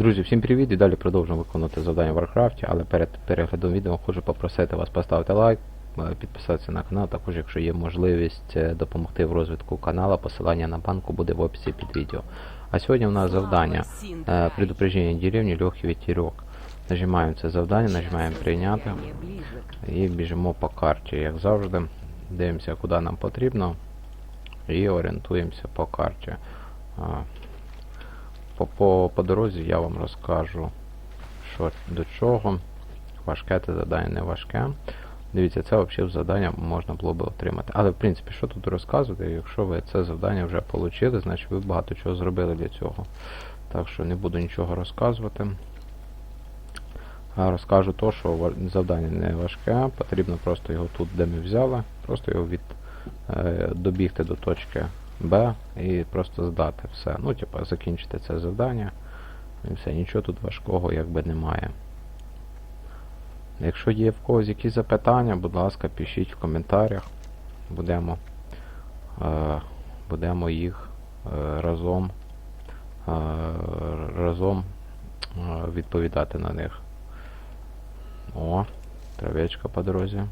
Друзі, всім привіт і далі продовжуємо виконувати завдання в Warcraft, але перед переглядом відео хочу попросити вас поставити лайк, е, підписатися на канал, також якщо є можливість е, допомогти в розвитку канала, посилання на банку буде в описі під відео. А сьогодні у нас завдання е, предупреждення деревні легкий ветерок. Нажимаємо це завдання, нажимаємо прийняти і біжимо по карті, як завжди. Дивимося, куди нам потрібно і орієнтуємося по карті. По, по, по дорозі я вам розкажу, що до чого. Важке це завдання не важке. Дивіться, це взагалі завдання можна було би отримати. Але в принципі, що тут розказувати, якщо ви це завдання вже отримали, значить ви багато чого зробили для цього. Так що не буду нічого розказувати. Розкажу то, що завдання не важке, потрібно просто його тут, де ми взяли, просто його від, е, добігти до точки Б і просто здати все. Ну, типа, закінчити це завдання. І все, нічого тут важкого якби немає. Якщо є в когось якісь запитання, будь ласка, пишіть в коментарях. Будемо, е, будемо їх е, разом, е, разом е, відповідати на них. О, травечка по дорозі.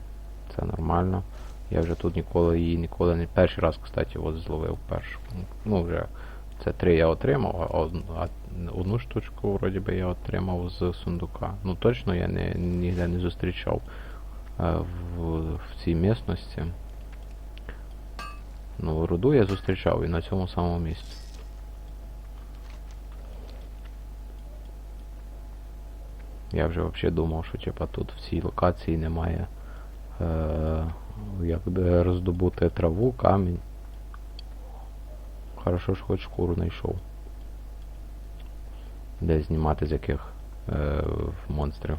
Це нормально. Я вже тут ніколи її ніколи не перший раз, кстати, от зловив першу. Ну, вже це три я отримав, а одну, а штучку вроді би я отримав з сундука. Ну точно я не, ніде не зустрічав е, в, в цій місності. Ну, руду я зустрічав і на цьому самому місці. Я вже взагалі думав, що типа тут в цій локації немає як де роздобути траву, камінь. Хорошо ж хоч шкуру знайшов. Де знімати з яких е, монстрів.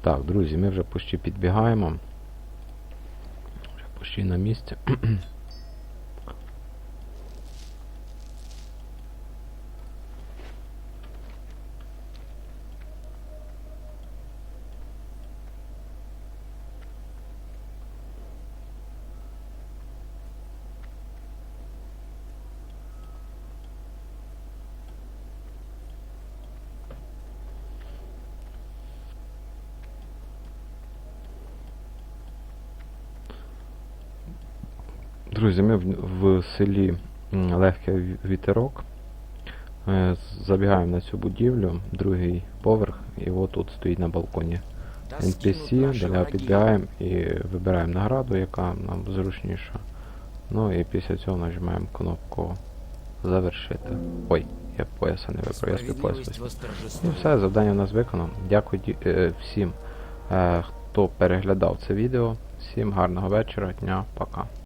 Так, друзі, ми вже почти підбігаємо. Вже почти на місці. Друзі, ми в, в селі Легкий Вітерок. Е, Забігаємо на цю будівлю, другий поверх, і от тут стоїть на балконі NPC, до нього підбігаємо і вибираємо награду, яка нам зручніша. Ну і після цього нажимаємо кнопку завершити. Ой, я пояса не вибрав, я співпояс виставив. Ну все, завдання у нас виконано. Дякую е, всім, е, хто переглядав це відео. Всім гарного вечора, дня, пока.